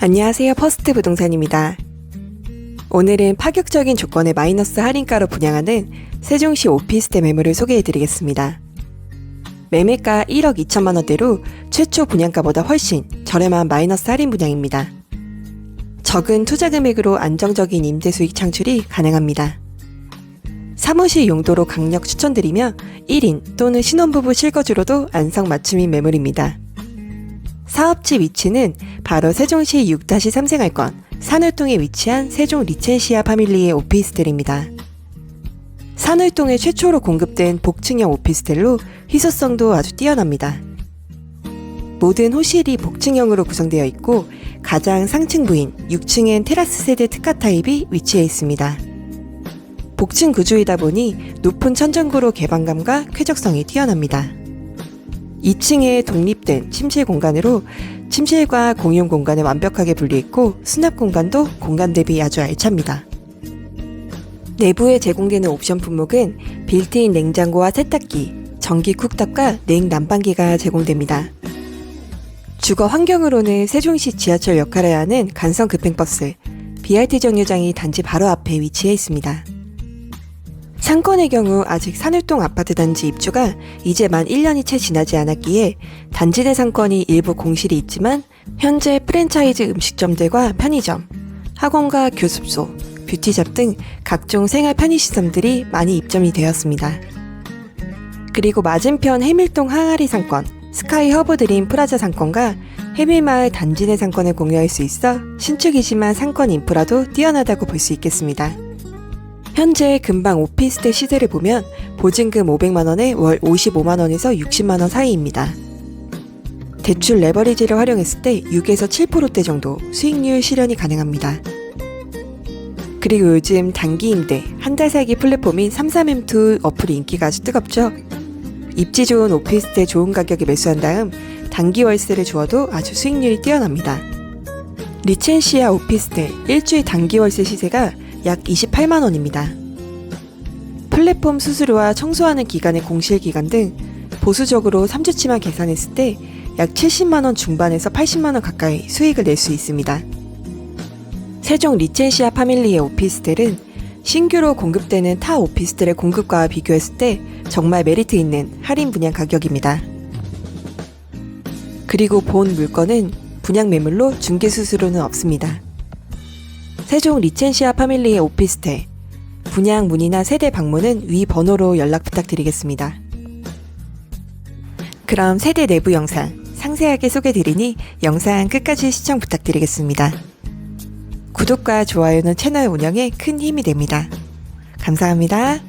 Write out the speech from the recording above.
안녕하세요. 퍼스트 부동산입니다. 오늘은 파격적인 조건의 마이너스 할인가로 분양하는 세종시 오피스텔 매물을 소개해드리겠습니다. 매매가 1억 2천만 원대로 최초 분양가보다 훨씬 저렴한 마이너스 할인 분양입니다. 적은 투자 금액으로 안정적인 임대 수익 창출이 가능합니다. 사무실 용도로 강력 추천드리며 1인 또는 신혼부부 실거주로도 안성 맞춤인 매물입니다. 사업지 위치는 바로 세종시 6-3생활권 산울동에 위치한 세종 리첸시아 파밀리의 오피스텔입니다. 산울동에 최초로 공급된 복층형 오피스텔로 희소성도 아주 뛰어납니다. 모든 호실이 복층형으로 구성되어 있고 가장 상층 부인 6층엔 테라스 세대 특화 타입이 위치해 있습니다. 복층 구조이다 보니 높은 천정구로 개방감과 쾌적성이 뛰어납니다. 2층에 독립된 침실 공간으로 침실과 공용 공간을 완벽하게 분리했고 수납 공간도 공간 대비 아주 알찹니다. 내부에 제공되는 옵션 품목은 빌트인 냉장고와 세탁기, 전기 쿡탑과 냉 난방기가 제공됩니다. 주거 환경으로는 세종시 지하철 역할을 하는 간선 급행버스, BRT 정류장이 단지 바로 앞에 위치해 있습니다. 상권의 경우 아직 산울동 아파트 단지 입주가 이제 만 1년이 채 지나지 않았기에 단지 내 상권이 일부 공실이 있지만 현재 프랜차이즈 음식점들과 편의점, 학원과 교습소, 뷰티샵 등 각종 생활 편의시설들이 많이 입점이 되었습니다. 그리고 맞은편 해밀동 항아리 상권, 스카이 허브 드림 프라자 상권과 해밀마을 단지 내 상권을 공유할 수 있어 신축이지만 상권 인프라도 뛰어나다고 볼 수 있겠습니다. 현재 금방 오피스텔 시세를 보면 보증금 500만원에 월 55만원에서 60만원 사이입니다. 대출 레버리지를 활용했을 때 6에서 7%대 정도 수익률 실현이 가능합니다. 그리고 요즘 단기 임대, 한 달 살기 플랫폼인 33M2 어플이 인기가 아주 뜨겁죠? 입지 좋은 오피스텔 좋은 가격에 매수한 다음 단기 월세를 주어도 아주 수익률이 뛰어납니다. 리첸시아 오피스텔 일주일 단기 월세 시세가 약 28만 원입니다. 플랫폼 수수료와 청소하는 기간의 공실 기간 등 보수적으로 3주치만 계산했을 때 약 70만 원 중반에서 80만 원 가까이 수익을 낼 수 있습니다. 세종 리첸시아 파밀리의 오피스텔은 신규로 공급되는 타 오피스텔의 공급과와 비교했을 때 정말 메리트 있는 할인 분양 가격입니다. 그리고 본 물건은 분양 매물로 중개 수수료는 없습니다. 세종 리첸시아 파밀리의 오피스텔 분양 문의나 세대 방문은 위 번호로 연락 부탁드리겠습니다. 그럼 세대 내부 영상 상세하게 소개드리니 영상 끝까지 시청 부탁드리겠습니다. 구독과 좋아요는 채널 운영에 큰 힘이 됩니다. 감사합니다.